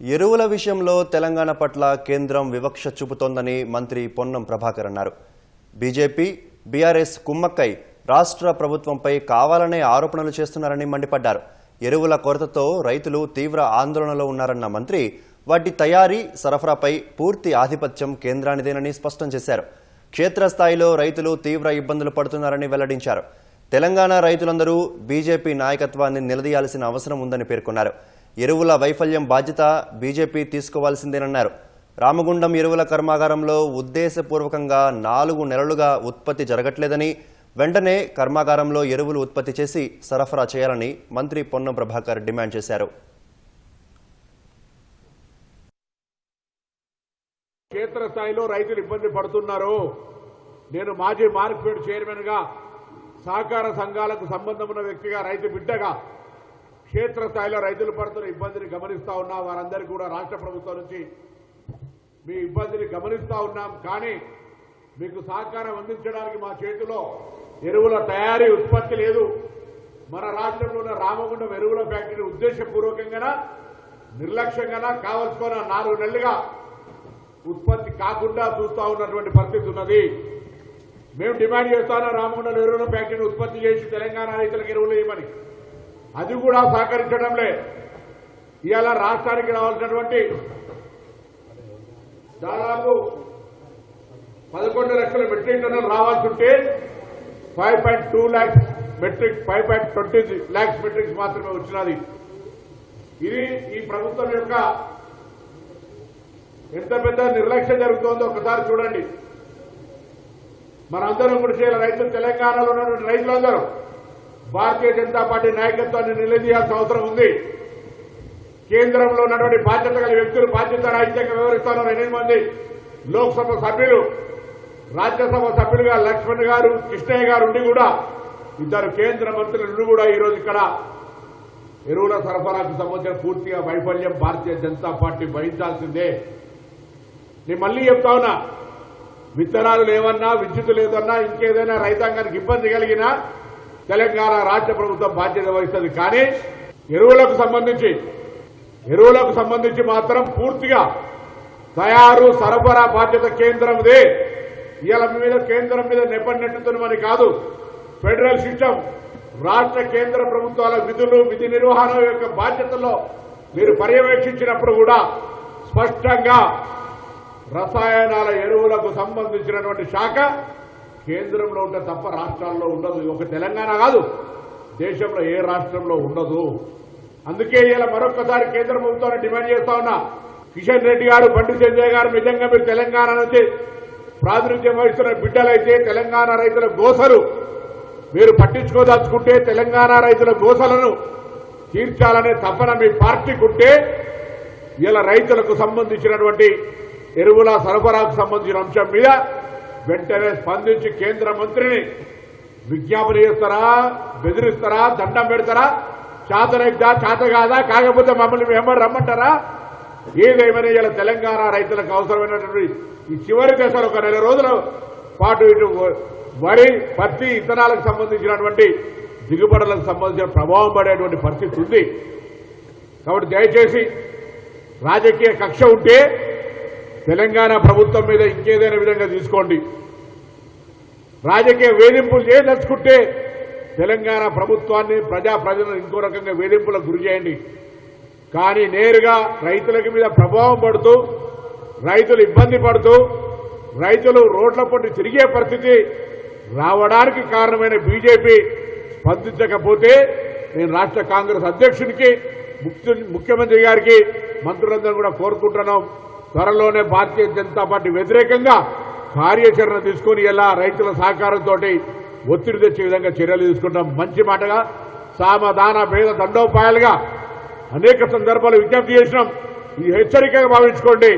ఎరువుల విషయంలో తెలంగాణ పట్ల కేంద్రం వివక్ష చూపుతోందని మంత్రి పొన్నం ప్రభాకర్ అన్నారు. బీజేపీ బీఆర్ఎస్ కుమ్మక్కై రాష్ట్ర ప్రభుత్వంపై కావాలనే ఆరోపణలు చేస్తున్నారని మండిపడ్డారు. ఎరువుల కొరతతో రైతులు తీవ్ర ఆందోళనలో ఉన్నారన్న మంత్రి వాటి తయారీ సరఫరాపై పూర్తి ఆధిపత్యం కేంద్రానిదేనని స్పష్టం చేశారు. క్షేత్రస్థాయిలో రైతులు తీవ్ర ఇబ్బందులు పడుతున్నారని వెల్లడించారు. తెలంగాణ రైతులందరూ బీజేపీ నాయకత్వాన్ని నిలదీయాల్సిన అవసరం ఉందని పేర్కొన్నారు. ఎరువుల వైఫల్యం బాధ్యత బీజేపీ తీసుకోవాల్సిందేనన్నారు. రామగుండం ఎరువుల కర్మాగారంలో ఉద్దేశపూర్వకంగా నాలుగు నెలలుగా ఉత్పత్తి జరగట్లేదని వెంటనే కర్మాగారంలో ఎరువులు ఉత్పత్తి చేసి సరఫరా చేయాలని మంత్రి పొన్నం ప్రభాకర్ డిమాండ్ చేశారు. క్షేత్రస్థాయిలో రైతులు ఇబ్బంది పడుతున్నారు. నేను మాజీ మార్కెట్ చైర్మన్గా సహకార సంఘాలకు సంబంధం ఉన్న వ్యక్తిగా రైతు బిడ్డగా క్షేత్రస్థాయిలో రైతులు పడుతున్న ఇబ్బందిని గమనిస్తా ఉన్నా. వారందరికీ కూడా రాష్ట్ర ప్రభుత్వం నుంచి మీ ఇబ్బందిని గమనిస్తా ఉన్నాం. కానీ మీకు సహకారం అందించడానికి మా చేతిలో ఎరువుల తయారీ ఉత్పత్తి లేదు. మన రాష్ట్రంలో ఉన్న రామగుండం ఎరువుల ఫ్యాక్టరీ ఉద్దేశపూర్వకంగా నిర్లక్ష్యంగా కావలసిన నాలుగు నెలలుగా ఉత్పత్తి కాకుండా చూస్తా ఉన్నటువంటి పరిస్థితి ఉన్నది. మేము డిమాండ్ చేస్తాను రామగుండం ఎరువుల ఫ్యాక్టరీని ఉత్పత్తి చేసి తెలంగాణ రైతులకు ఎరువులు ఇవ్వమని? అది కూడా సహకరించడంలే. ఇవాళ రాష్ట్రానికి రావాల్సినటువంటి దాదాపు పదకొండు లక్షల మెట్రిక్ టన్నులు రావాల్సి ఉంటే five point two lakhs metric five point twenty lakhs metrics మాత్రమే వచ్చినది. ఇది ఈ ప్రభుత్వం యొక్క ఎంత పెద్ద నిర్లక్ష్యం జరుగుతోందో ఒకసారి చూడండి. మనందరం కూడా చేయాలి. రైతులు తెలంగాణలో ఉన్నటువంటి రైతులందరూ భారతీయ జనతా పార్టీ నాయకత్వాన్ని నిలదీయాల్సిన అవసరం ఉంది. కేంద్రంలో ఉన్నటువంటి బాధ్యత గల వ్యక్తులు బాధ్యత రాజ్యాంగం వివరిస్తున్నారు ఎనిమిది మంది లోక్సభ సభ్యులు రాజ్యసభ సభ్యులుగా లక్ష్మణ్ గారు కృష్ణయ్య గారు ఉండి కూడా ఇద్దరు కేంద్ర మంత్రులు ఉండి కూడా ఈరోజు ఇక్కడ ఎరువుల సరఫరాకు సంబంధించిన పూర్తిగా వైఫల్యం భారతీయ జనతా పార్టీ భరించాల్సిందే. నేను మళ్ళీ చెప్తా ఉన్నా విత్తనాలు లేవన్నా విద్యుత్ లేదన్నా ఇంకేదైనా రైతాంగానికి ఇబ్బంది కలిగినా తెలంగాణ రాష్ట్ర ప్రభుత్వం బాధ్యత వహిస్తుంది. కానీ ఎరువులకు సంబంధించి ఎరువులకు సంబంధించి మాత్రం పూర్తిగా తయారు సరఫరా బాధ్యత కేంద్రందే. ఇవాళ మీద కేంద్రం మీద నెప్పనెట్టుతున్నమని కాదు. ఫెడరల్ సిస్టమ్ రాష్ట్ర కేంద్ర ప్రభుత్వాల విధులు విధి నిర్వహణ యొక్క బాధ్యతలో మీరు పర్యవేక్షించినప్పుడు కూడా స్పష్టంగా రసాయనాల ఎరువులకు సంబంధించినటువంటి శాఖ కేంద్రంలో ఉంటే తప్ప రాష్ట్రాల్లో ఉండదు. ఒక తెలంగాణ కాదు. దేశంలో ఏ రాష్ట్రంలో ఉండదు. అందుకే ఇలా మరొకసారి కేంద్ర ప్రభుత్వాన్ని డిమాండ్ చేస్తా ఉన్నా. కిషన్ రెడ్డి గారు బండి సంజయ్ గారు నిజంగా మీరు తెలంగాణ నుంచి ప్రాతినిధ్యం వహిస్తున్న బిడ్డలైతే తెలంగాణ రైతుల గోసలు. మీరు పట్టించుకోదలుచుకుంటే తెలంగాణ రైతుల గోసలను తీర్చాలనే తపన మీ పార్టీకి ఉంటే ఇలా రైతులకు సంబంధించినటువంటి ఎరువుల సరఫరాకు సంబంధించిన అంశం మీద వెంటనే స్పందించి కేంద్ర మంత్రిని విజ్ఞాపన చేస్తారా? బెదిరిస్తారా? దండం పెడతారా? చేతనైద్దా? చేత కాదా కాకపోతే మమ్మల్ని మేమని రమ్మంటారా? ఏదేమైనా ఇలా తెలంగాణ రైతులకు అవసరమైనటువంటి ఈ చివరి దశలో ఒక నెల రోజుల పాటు ఇటు వరి పత్తి ఇత్తనాలకు సంబంధించినటువంటి దిగుబడులకు సంబంధించిన ప్రభావం పడేటువంటి పరిస్థితి ఉంది. కాబట్టి దయచేసి రాజకీయ కక్ష ఉంటే తెలంగాణ ప్రభుత్వం మీద ఇంకేదైనా విధంగా తీసుకోండి. రాజకీయ వేధింపులు చేయదలుచుకుంటే తెలంగాణ ప్రభుత్వాన్ని ప్రజా ప్రజలను ఇంకో రకంగా వేధింపులకు గురి చేయండి. కానీ నేరుగా రైతులకి మీద ప్రభావం పడుతూ రైతులు ఇబ్బంది పడుతూ రైతులు రోడ్ల పొట్టి తిరిగే పరిస్థితి రావడానికి కారణమైన బీజేపీ స్పందించకపోతే నేను రాష్ట్ర కాంగ్రెస్ అధ్యక్షునికి ముఖ్యమంత్రి గారికి మంత్రులందరూ కూడా కోరుకుంటున్నాం. త్వరలోనే భారతీయ జనతా పార్టీ వ్యతిరేకంగా కార్యాచరణ తీసుకుని ఎలా రైతుల సహకారంతో ఒత్తిడి తెచ్చే విధంగా చర్యలు తీసుకుంటాం. మంచి మాటగా సామధాన భేద దండోపాయాలుగా అనేక సందర్భాలు విజ్ఞప్తి చేసినాం. ఇది హెచ్చరికగా భావించుకోండి.